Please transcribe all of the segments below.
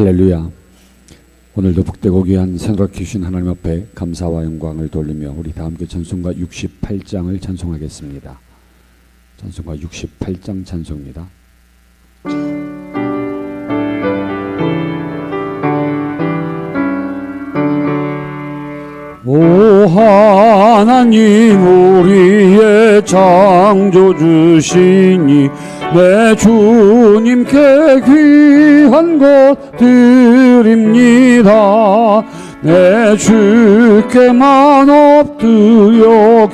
할렐루야. 오늘도 복되고 귀한 새롭게 주신 하나님 앞에 감사와 영광을 돌리며 우리 다 함께 찬송가 68장을 찬송하겠습니다. 찬송가 68장 찬송입니다. 오 하나님 우리의 창조주시니 내 주님께 귀한 것 드립니다. 내 주께만 엎드려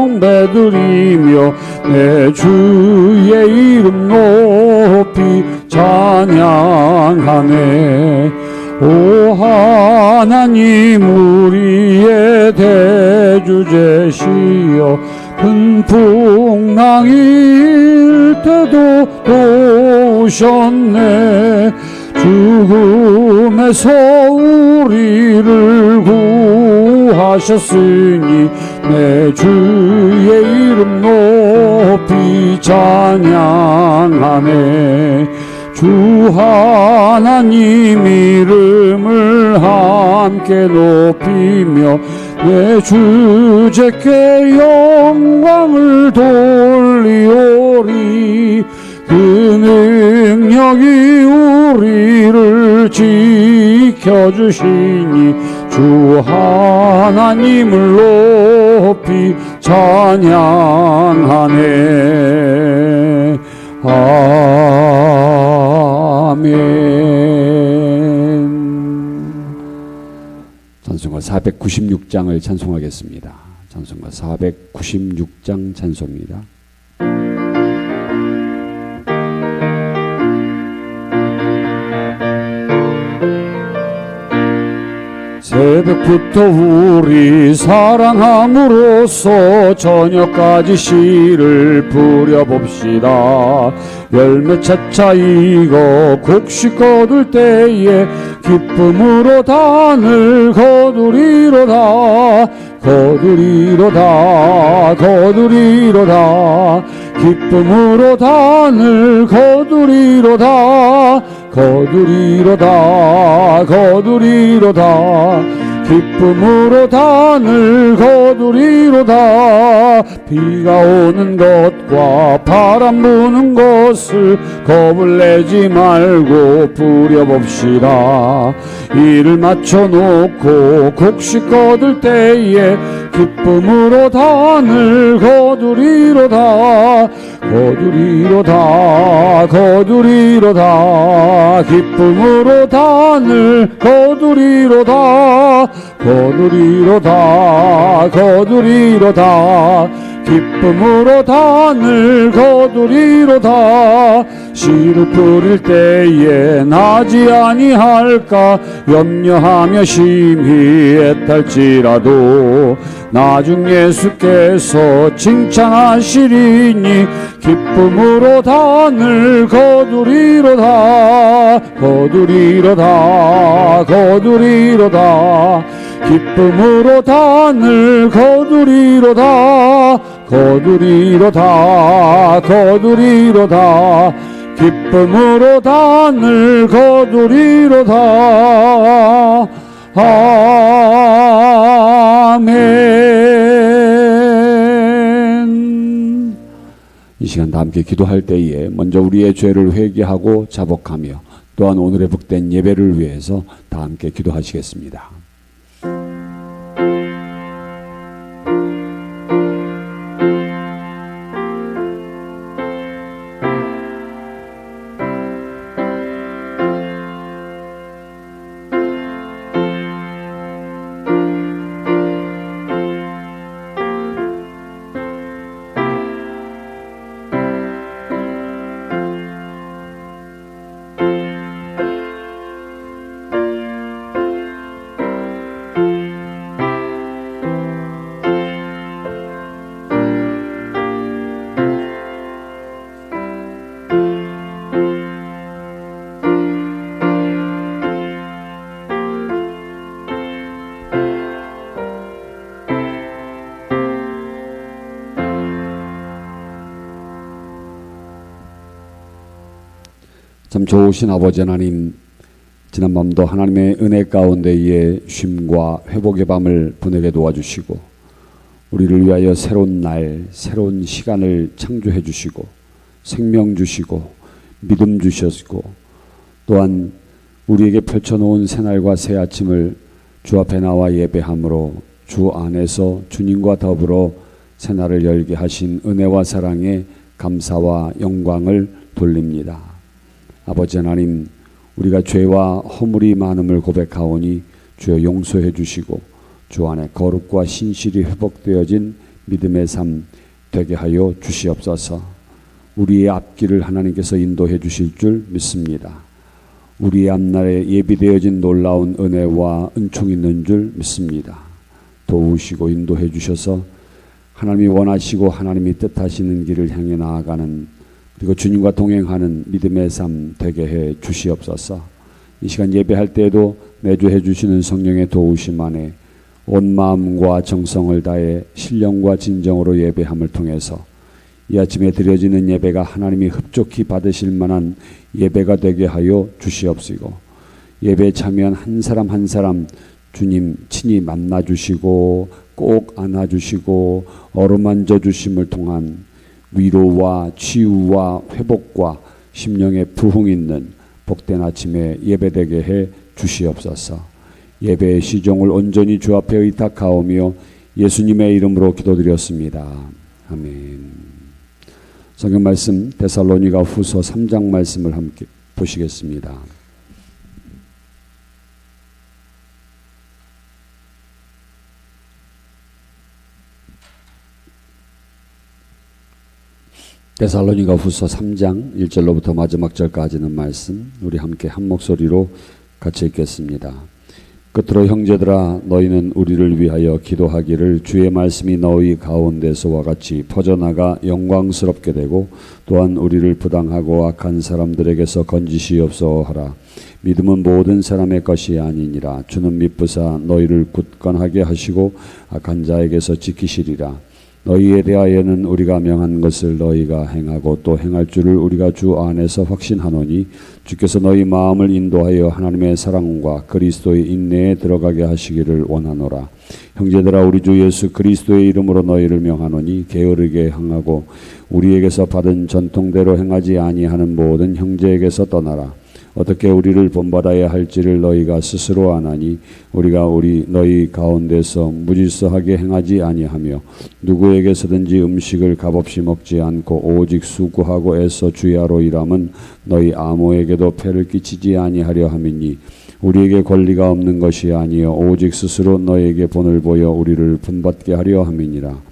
경배드리며 내 주의 이름 높이 찬양하네. 오 하나님 우리의 대주제시여 큰 풍랑일 때도 도우셨네. 죽음에서 우리를 구하셨으니 내 주의 이름 높이 찬양하네. 주 하나님 이름을 함께 높이며 내 주제께 영광을 돌리오리 그 능력이 우리를 지켜주시니 주 하나님을 높이 찬양하네 아멘. 찬송가 496장을 찬송하겠습니다. 찬송가 496장 찬송입니다. 새벽부터 우리 사랑함으로써 저녁까지 시를 부려봅시다. 열매 차차 익어 곡식 거둘 때에 기쁨으로 단을 거두리로다. 거두리로다 거두리로다. 기쁨으로 단을 거두리로다 거두리로다 거두리로다. 기쁨으로 단을 거두리로다. 비가 오는 것과 바람 부는 것을 겁을 내지 말고 부려봅시다 이를 맞춰놓고 곡식 거둘 때에 기쁨으로 단을 거두리로다 거두리로다 거두리로다. 기쁨으로 단을 거두리로다 거두리로다 거두리로다 기쁨으로 단을 거두리로다 씨를 뿌릴 때에 나지 아니할까 염려하며 심히 애탈지라도 나중 예수께서 칭찬하시리니 기쁨으로 단을 거두리로다 거두리로다 거두리로다 기쁨으로 단을 거두리로다 거두리로다 거두리로다 기쁨으로 단을 거두리로다 아멘 이 시간 다 함께 기도할 때에 먼저 우리의 죄를 회개하고 자복하며 또한 오늘의 복된 예배를 위해서 다 함께 기도하시겠습니다. 참 좋으신 아버지 하나님 지난 밤도 하나님의 은혜 가운데에 쉼과 회복의 밤을 보내게 도와주시고 우리를 위하여 새로운 날, 새로운 시간을 창조해 주시고 생명 주시고 믿음 주셨고 또한 우리에게 펼쳐놓은 새날과 새 아침을 주 앞에 나와 예배함으로 주 안에서 주님과 더불어 새날을 열게 하신 은혜와 사랑에 감사와 영광을 돌립니다. 아버지 하나님 우리가 죄와 허물이 많음을 고백하오니 주여 용서해 주시고 주 안에 거룩과 신실이 회복되어진 믿음의 삶 되게 하여 주시옵소서. 우리의 앞길을 하나님께서 인도해 주실 줄 믿습니다. 우리의 앞날에 예비되어진 놀라운 은혜와 은총이 있는 줄 믿습니다. 도우시고 인도해 주셔서 하나님이 원하시고 하나님이 뜻하시는 길을 향해 나아가는 그리고 주님과 동행하는 믿음의 삶 되게 해 주시옵소서. 이 시간 예배할 때에도 매주 해 주시는 성령의 도우심 안에 온 마음과 정성을 다해 신령과 진정으로 예배함을 통해서 이 아침에 드려지는 예배가 하나님이 흡족히 받으실 만한 예배가 되게 하여 주시옵시고 예배에 참여한 한 사람 한 사람 주님 친히 만나 주시고 꼭 안아 주시고 어루만져 주심을 통한 위로와 치유와 회복과 심령의 부흥 있는 복된 아침에 예배되게 해 주시옵소서. 예배의 시종을 온전히 주 앞에 의탁하오며 예수님의 이름으로 기도드렸습니다. 아멘. 성경 말씀 데살로니가 후서 3장 말씀을 함께 보시겠습니다. 데살로니가 후서 3장 1절로부터 마지막 절까지는 말씀 우리 함께 한 목소리로 같이 읽겠습니다. 끝으로 형제들아 너희는 우리를 위하여 기도하기를 주의 말씀이 너희 가운데서와 같이 퍼져나가 영광스럽게 되고 또한 우리를 부당하고 악한 사람들에게서 건지시옵소 하라. 믿음은 모든 사람의 것이 아니니라. 주는 미쁘사 너희를 굳건하게 하시고 악한 자에게서 지키시리라. 너희에 대하여는 우리가 명한 것을 너희가 행하고 또 행할 줄을 우리가 주 안에서 확신하노니 주께서 너희 마음을 인도하여 하나님의 사랑과 그리스도의 인내에 들어가게 하시기를 원하노라. 형제들아 우리 주 예수 그리스도의 이름으로 너희를 명하노니 게으르게 행하고 우리에게서 받은 전통대로 행하지 아니하는 모든 형제에게서 떠나라. 어떻게 우리를 본받아야 할지를 너희가 스스로 아나니 우리가 우리 너희 가운데서 무질서하게 행하지 아니하며 누구에게서든지 음식을 값없이 먹지 않고 오직 수고하고 애써 주야로 일함은 너희 아무에게도 폐를 끼치지 아니하려 함이니 우리에게 권리가 없는 것이 아니요 오직 스스로 너에게 본을 보여 우리를 분받게 하려 함이니라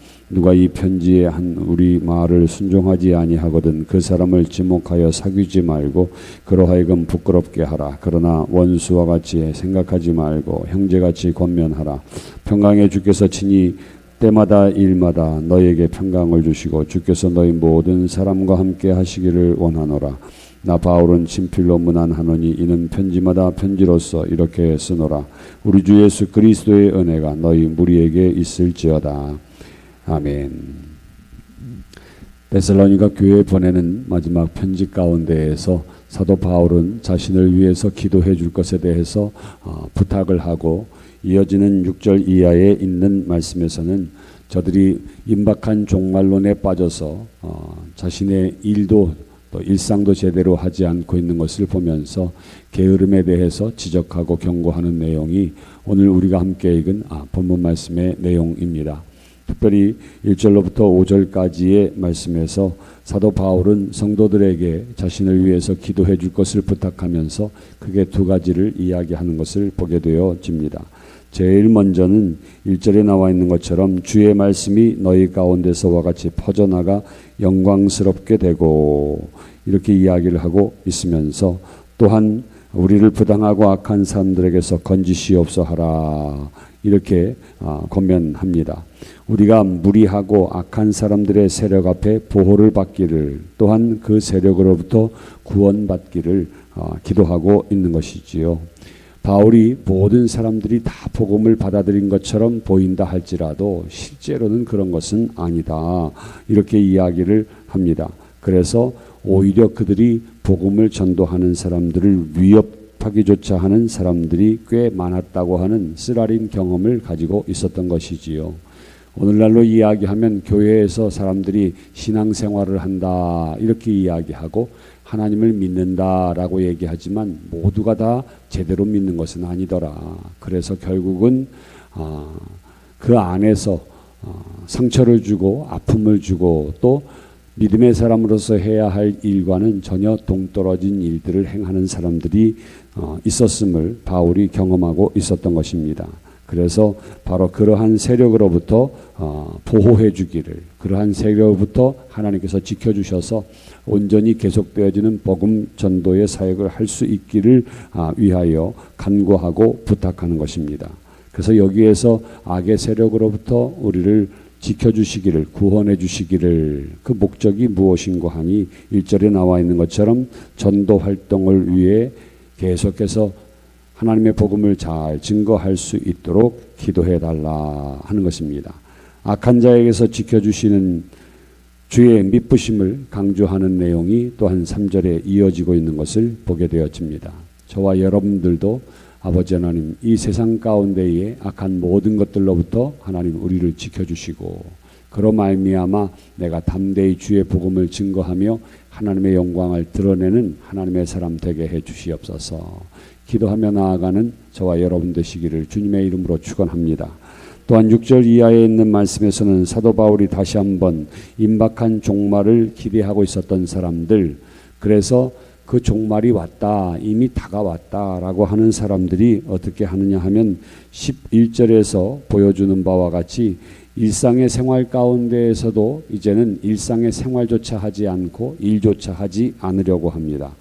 누가 이 편지에 한 우리 말을 순종하지 아니하거든 그 사람을 지목하여 사귀지 말고 그러하여금 부끄럽게 하라. 그러나 원수와 같이 생각하지 말고 형제같이 권면하라. 평강의 주께서 친히 때마다 일마다 너에게 평강을 주시고 주께서 너희 모든 사람과 함께 하시기를 원하노라. 나 바울은 친필로 문안하노니 이는 편지마다 편지로서 이렇게 쓰노라. 우리 주 예수 그리스도의 은혜가 너희 무리에게 있을지어다 아멘. 베슬로니가 교회에 보내는 마지막 편지 가운데에서 사도 바울은 자신을 위해서 기도해 줄 것에 대해서 어, 부탁을 하고 이어지는 6절 이하에 있는 말씀에서는 저들이 임박한 종말론에 빠져서 어, 자신의 일도 또 일상도 제대로 하지 않고 있는 것을 보면서 게으름에 대해서 지적하고 경고하는 내용이 오늘 우리가 함께 읽은 아, 본문 말씀의 내용입니다. 특별히 1절로부터 5절까지의 말씀에서 사도 바울은 성도들에게 자신을 위해서 기도해 줄 것을 부탁하면서 크게 두 가지를 이야기하는 것을 보게 되어집니다. 제일 먼저는 1절에 나와 있는 것처럼 주의 말씀이 너희 가운데서와 같이 퍼져나가 영광스럽게 되고 이렇게 이야기를 하고 있으면서 또한 우리를 부당하고 악한 사람들에게서 건지시옵소 하라 이렇게 아, 권면합니다. 우리가 무리하고 악한 사람들의 세력 앞에 보호를 받기를 또한 그 세력으로부터 구원받기를 아, 기도하고 있는 것이지요. 바울이 모든 사람들이 다 복음을 받아들인 것처럼 보인다 할지라도 실제로는 그런 것은 아니다. 이렇게 이야기를 합니다. 그래서 오히려 그들이 복음을 전도하는 사람들을 위협 하기조차 하는 사람들이 꽤 많았다고 하는 쓰라린 경험을 가지고 있었던 것이지요. 오늘날로 이야기하면 교회에서 사람들이 신앙생활을 한다 이렇게 이야기하고 하나님을 믿는다라고 얘기하지만 모두가 다 제대로 믿는 것은 아니더라. 그래서 결국은 아, 그 안에서 아, 상처를 주고 아픔을 주고 또 믿음의 사람으로서 해야 할 일과는 전혀 동떨어진 일들을 행하는 사람들이 어, 있었음을 바울이 경험하고 있었던 것입니다. 그래서 바로 그러한 세력으로부터 어, 보호해 주기를 그러한 세력으로부터 하나님께서 지켜 주셔서 온전히 계속되어지는 복음 전도의 사역을 할 수 있기를 아, 위하여 간구하고 부탁하는 것입니다. 그래서 여기에서 악의 세력으로부터 우리를 지켜주시기를 구원해 주시기를 그 목적이 무엇인고 하니 1절에 나와 있는 것처럼 전도 활동을 위해 계속해서 하나님의 복음을 잘 증거할 수 있도록 기도해 달라 하는 것입니다. 악한 자에게서 지켜주시는 주의 미쁘심을 강조하는 내용이 또한 3절에 이어지고 있는 것을 보게 되어집니다. 저와 여러분들도 아버지 하나님 이 세상 가운데에 악한 모든 것들로부터 하나님 우리를 지켜주시고 그로 말미암아 내가 담대히 주의 복음을 증거하며 하나님의 영광을 드러내는 하나님의 사람 되게 해 주시옵소서. 기도하며 나아가는 저와 여러분 되시기를 주님의 이름으로 축원합니다. 또한 6절 이하에 있는 말씀에서는 사도 바울이 다시 한번 임박한 종말을 기대하고 있었던 사람들 그래서 그 종말이 왔다 이미 다가왔다라고 하는 사람들이 어떻게 하느냐 하면 11절에서 보여주는 바와 같이 일상의 생활 가운데에서도 이제는 일상의 생활조차 하지 않고 일조차 하지 않으려고 합니다.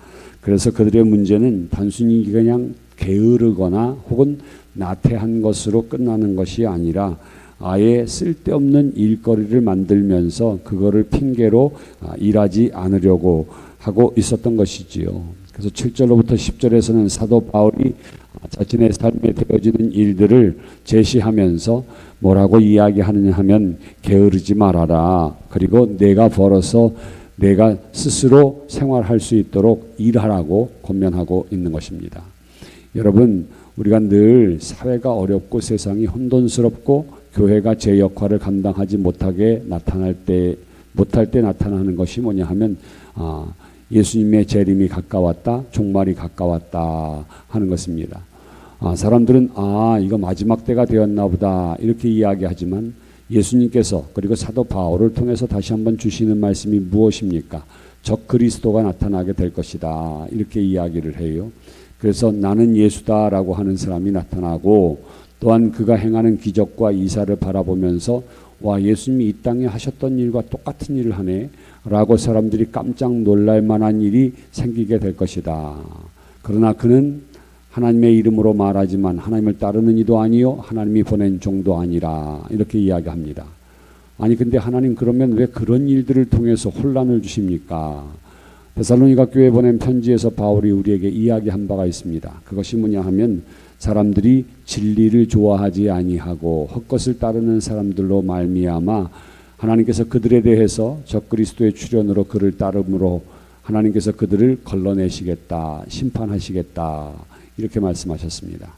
그래서 그들의 문제는 단순히 그냥 게으르거나 혹은 나태한 것으로 끝나는 것이 아니라 아예 쓸데없는 일거리를 만들면서 그거를 핑계로 아, 일하지 않으려고 하고 있었던 것이지요. 그래서 7절로부터 10절에서는 사도 바울이 자신의 삶에 되어지는 일들을 제시하면서 뭐라고 이야기하느냐 하면 게으르지 말아라. 그리고 내가 벌어서 내가 스스로 생활할 수 있도록 일하라고 권면하고 있는 것입니다. 여러분, 우리가 늘 사회가 어렵고 세상이 혼돈스럽고 교회가 제 역할을 감당하지 못하게 나타날 때 못할 때 나타나는 것이 뭐냐 하면 아, 예수님의 재림이 가까웠다, 종말이 가까웠다 하는 것입니다. 아, 사람들은 아 이거 마지막 때가 되었나 보다 이렇게 이야기하지만 예수님께서 그리고 사도 바울을 통해서 다시 한번 주시는 말씀이 무엇입니까? 적 그리스도가 나타나게 될 것이다 이렇게 이야기를 해요. 그래서 나는 예수다라고 하는 사람이 나타나고 또한 그가 행하는 기적과 이사를 바라보면서 와 예수님이 이 땅에 하셨던 일과 똑같은 일을 하네 라고 사람들이 깜짝 놀랄 만한 일이 생기게 될 것이다. 그러나 그는 하나님의 이름으로 말하지만 하나님을 따르는 이도 아니요 하나님이 보낸 종도 아니라 이렇게 이야기합니다. 아니 근데 하나님 그러면 왜 그런 일들을 통해서 혼란을 주십니까? 데살로니가 교회 보낸 편지에서 바울이 우리에게 이야기한 바가 있습니다. 그것이 뭐냐 하면 사람들이 진리를 좋아하지 아니하고 헛것을 따르는 사람들로 말미암아 하나님께서 그들에 대해서 적그리스도의 출현으로 그를 따름으로 하나님께서 그들을 걸러내시겠다, 심판하시겠다 이렇게 말씀하셨습니다.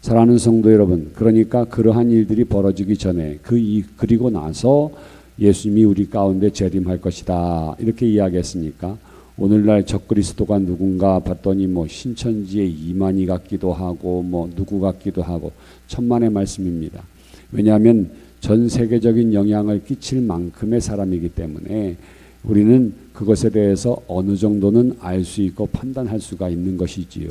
사랑하는 성도 여러분, 그러니까 그러한 일들이 벌어지기 전에 그 이, 그리고 나서 예수님이 우리 가운데 재림할 것이다 이렇게 이야기했으니까 오늘날 적그리스도가 누군가 봤더니 뭐 신천지의 이만희 같기도 하고 뭐 누구 같기도 하고 천만의 말씀입니다. 왜냐하면 전 세계적인 영향을 끼칠 만큼의 사람이기 때문에 우리는 그것에 대해서 어느 정도는 알 수 있고 판단할 수가 있는 것이지요.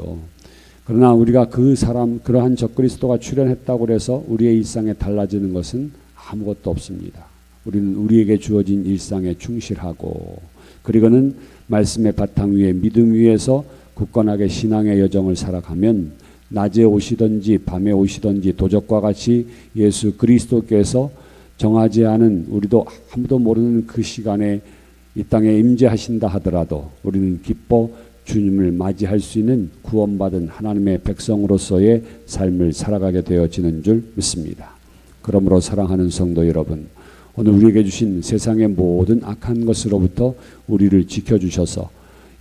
그러나 우리가 그 사람 그러한 적그리스도가 출현했다고 해서 우리의 일상에 달라지는 것은 아무것도 없습니다. 우리는 우리에게 주어진 일상에 충실하고 그리고는 말씀의 바탕 위에 믿음 위에서 굳건하게 신앙의 여정을 살아가면 낮에 오시든지 밤에 오시든지 도적과 같이 예수 그리스도께서 정하지 않은 우리도 아무도 모르는 그 시간에 이 땅에 임재하신다 하더라도 우리는 기뻐 주님을 맞이할 수 있는 구원받은 하나님의 백성으로서의 삶을 살아가게 되어지는 줄 믿습니다. 그러므로 사랑하는 성도 여러분, 오늘 우리에게 주신 세상의 모든 악한 것으로부터 우리를 지켜주셔서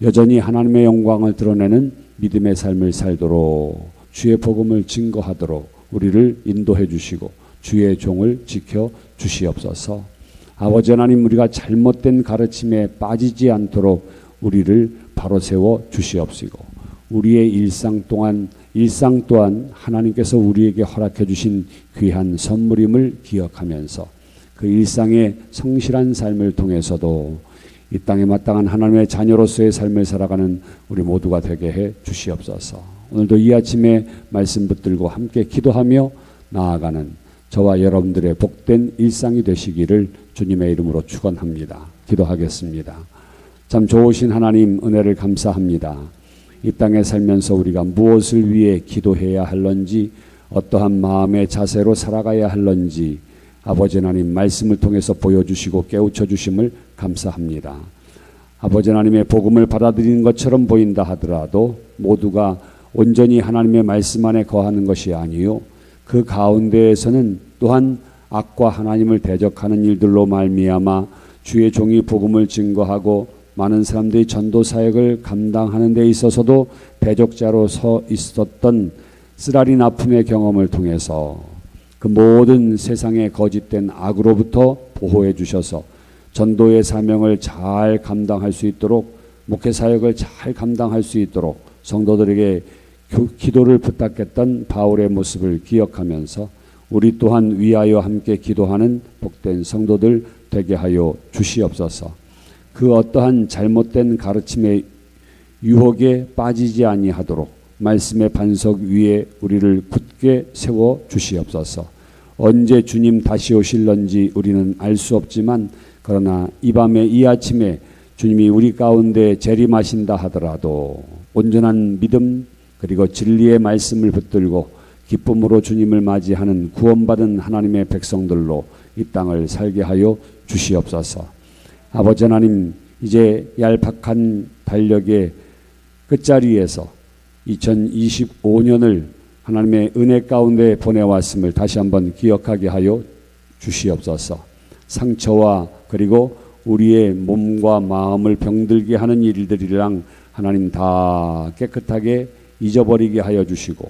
여전히 하나님의 영광을 드러내는 믿음의 삶을 살도록 주의 복음을 증거하도록 우리를 인도해 주시고 주의 종을 지켜 주시옵소서. 아버지 하나님 우리가 잘못된 가르침에 빠지지 않도록 우리를 바로 세워 주시옵시고 우리의 일상 동안 일상 또한 하나님께서 우리에게 허락해 주신 귀한 선물임을 기억하면서 그 일상의 성실한 삶을 통해서도 이 땅에 마땅한 하나님의 자녀로서의 삶을 살아가는 우리 모두가 되게 해 주시옵소서. 오늘도 이 아침에 말씀 붙들고 함께 기도하며 나아가는 저와 여러분들의 복된 일상이 되시기를 주님의 이름으로 축원합니다. 기도하겠습니다. 참 좋으신 하나님 은혜를 감사합니다. 이 땅에 살면서 우리가 무엇을 위해 기도해야 할런지 어떠한 마음의 자세로 살아가야 할런지 아버지 하나님 말씀을 통해서 보여주시고 깨우쳐 주심을 감사합니다. 아버지 하나님의 복음을 받아들이는 것처럼 보인다 하더라도 모두가 온전히 하나님의 말씀 안에 거하는 것이 아니요 그 가운데에서는 또한 악과 하나님을 대적하는 일들로 말미암아 주의 종이 복음을 증거하고 많은 사람들이 전도 사역을 감당하는 데 있어서도 대적자로 서 있었던 쓰라린 아픔의 경험을 통해서 그 모든 세상의 거짓된 악으로부터 보호해 주셔서 전도의 사명을 잘 감당할 수 있도록 목회 사역을 잘 감당할 수 있도록 성도들에게 기도를 부탁했던 바울의 모습을 기억하면서 우리 또한 위하여 함께 기도하는 복된 성도들 되게 하여 주시옵소서. 그 어떠한 잘못된 가르침의 유혹에 빠지지 아니하도록 말씀의 반석 위에 우리를 굳게 세워 주시옵소서. 언제 주님 다시 오실런지 우리는 알 수 없지만 그러나 이 밤에 이 아침에 주님이 우리 가운데 재림하신다 하더라도 온전한 믿음 그리고 진리의 말씀을 붙들고 기쁨으로 주님을 맞이하는 구원받은 하나님의 백성들로 이 땅을 살게 하여 주시옵소서. 아버지 하나님 이제 얄팍한 달력의 끝자리에서 2025년을 하나님의 은혜 가운데 보내왔음을 다시 한번 기억하게 하여 주시옵소서. 상처와 그리고 우리의 몸과 마음을 병들게 하는 일들이랑 하나님 다 깨끗하게 잊어버리게 하여 주시고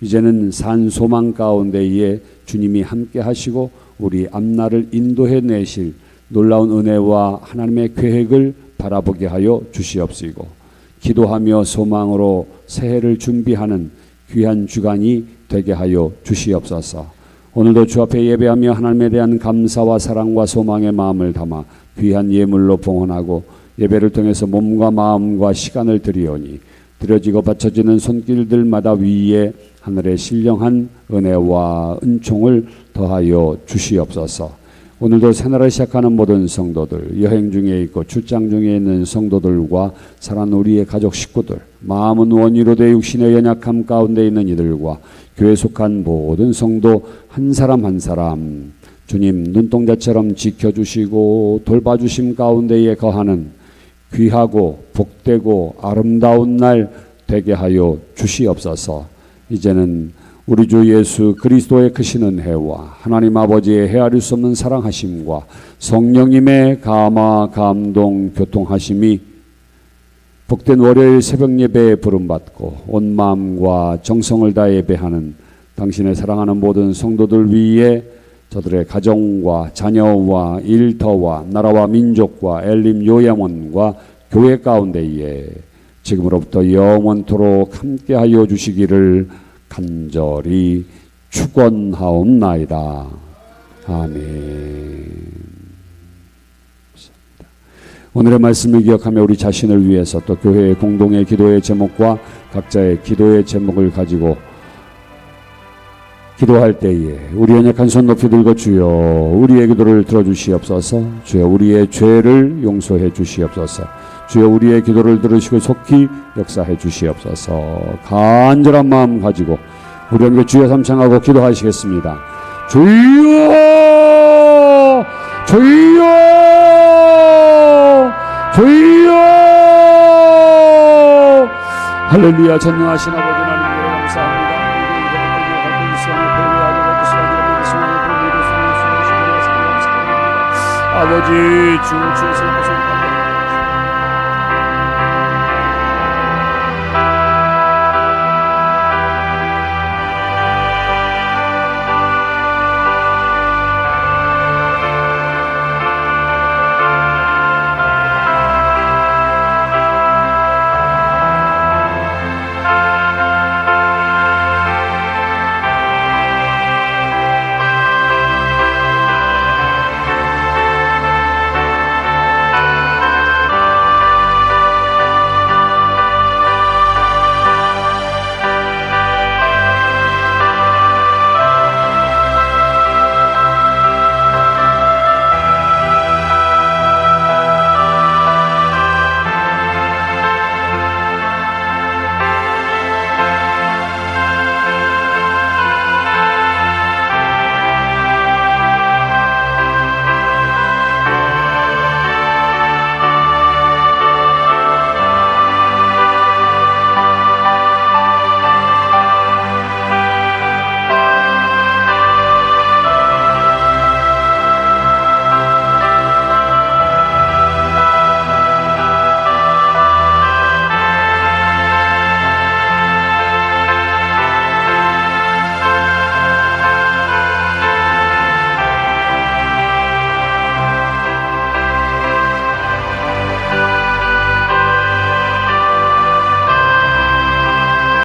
이제는 산 소망 가운데에 주님이 함께 하시고 우리 앞날을 인도해 내실 놀라운 은혜와 하나님의 계획을 바라보게 하여 주시옵시고 기도하며 소망으로 새해를 준비하는 귀한 주간이 되게 하여 주시옵소서. 오늘도 주 앞에 예배하며 하나님에 대한 감사와 사랑과 소망의 마음을 담아 귀한 예물로 봉헌하고 예배를 통해서 몸과 마음과 시간을 드리오니 드려지고 바쳐지는 손길들마다 위에 하늘의 신령한 은혜와 은총을 더하여 주시옵소서. 오늘도 새날을 시작하는 모든 성도들, 여행 중에 있고 출장 중에 있는 성도들과 사랑 우리의 가족 식구들, 마음은 원위로 돼 육신의 연약함 가운데 있는 이들과 교회 속한 모든 성도 한 사람 한 사람 주님 눈동자처럼 지켜주시고 돌봐주심 가운데에 거하는 귀하고 복되고 아름다운 날 되게 하여 주시옵소서. 이제는 우리 주 예수 그리스도의 크시는 해와 하나님 아버지의 헤아릴 수 없는 사랑하심과 성령님의 감화 감동 교통하심이 복된 월요일 새벽 예배에 부름받고 온 마음과 정성을 다해 예배하는 당신의 사랑하는 모든 성도들 위에 저들의 가정과 자녀와 일터와 나라와 민족과 엘림 요양원과 교회 가운데에 지금으로부터 영원토록 함께하여 주시기를 간절히 축원하옵나이다. 아멘. 오늘의 말씀을 기억하며 우리 자신을 위해서 또 교회의 공동의 기도의 제목과 각자의 기도의 제목을 가지고 기도할 때에 우리 연약한 손 높이 들고 주여 우리의 기도를 들어주시옵소서 주여 우리의 죄를 용서해 주시옵소서 주여 우리의 기도를 들으시고 속히 역사해 주시옵소서. 간절한 마음 가지고 우리 함께 주여 삼창하고 기도하시겠습니다. 주여 주여 주여 할렐루야 전능하신 아버지 하나님 감사합니다. 아버지 주 주의